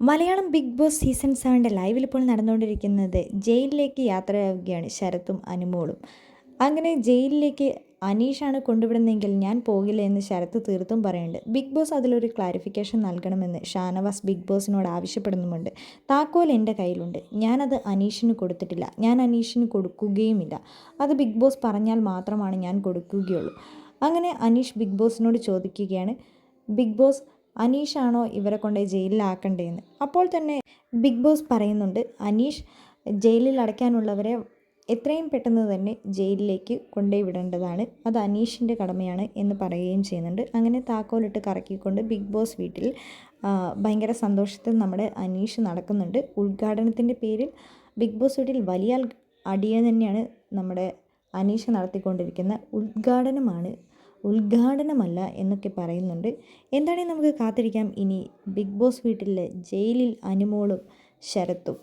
Malayalam big Boss season സെവന്റെ ലൈവിൽ ഇപ്പോൾ നടന്നുകൊണ്ടിരിക്കുന്നത് ജയിലിലേക്ക് യാത്രയാവുകയാണ് ശരത്തും അനുമോളും. അങ്ങനെ ജയിലിലേക്ക് അനീഷാണ് കൊണ്ടുവിടുന്നതെങ്കിൽ ഞാൻ പോകില്ല എന്ന് ശരത്ത് തീർത്തും പറയുന്നുണ്ട്. ബിഗ് ബോസ് അതിലൊരു ക്ലാരിഫിക്കേഷൻ നൽകണമെന്ന് ഷാനവാസ് ബിഗ് ബോസിനോട് ആവശ്യപ്പെടുന്നുമുണ്ട്. താക്കോൽ എന്റെ കയ്യിലുണ്ട്. ഞാനത് അനീഷിന് കൊടുത്തിട്ടില്ല. ഞാൻ അനീഷിന് കൊടുക്കുകയുമില്ല. അത് ബിഗ് ബോസ് പറഞ്ഞാൽ മാത്രമാണ് ഞാൻ കൊടുക്കുകയുള്ളൂ. അങ്ങനെ അനീഷ് ബിഗ് ബോസിനോട് ചോദിക്കുകയാണ്. ബിഗ് ബോസ് അനീഷാണോ ഇവരെ കൊണ്ട് ജയിലിലാക്കേണ്ടതെന്ന് അപ്പോൾ തന്നെ ബിഗ് ബോസ് പറയുന്നുണ്ട് അനീഷ് ജയിലിൽ അടയ്ക്കാനുള്ളവരെ എത്രയും പെട്ടെന്ന് തന്നെ ജയിലിലേക്ക് കൊണ്ടുപോയി വിടേണ്ടതാണ്. അത് അനീഷിന്റെ കടമയാണ് എന്ന് പറയുകയും ചെയ്യുന്നുണ്ട്. അങ്ങനെ താക്കോലിട്ട് കറക്കിക്കൊണ്ട് ബിഗ് ബോസ് വീട്ടിൽ ഭയങ്കര സന്തോഷത്തിൽ നമ്മുടെ അനീഷ് നടക്കുന്നുണ്ട്. ഉദ്ഘാടനത്തിന്റെ പേരിൽ ബിഗ് ബോസ് വീട്ടിൽ വലിയ അടിയ തന്നെയാണ് നമ്മുടെ അനീഷ് നടത്തിക്കൊണ്ടിരിക്കുന്ന ഉദ്ഘാടനമാണ് ഉദ്ഘാടനമല്ല എന്നൊക്കെ പറയുന്നുണ്ട്. എന്താണെങ്കിൽ നമുക്ക് കാത്തിരിക്കാം? ഇനി ബിഗ് ബോസ് വീട്ടിലെ ജയിലിൽ അനുമോളും ശരത്തും.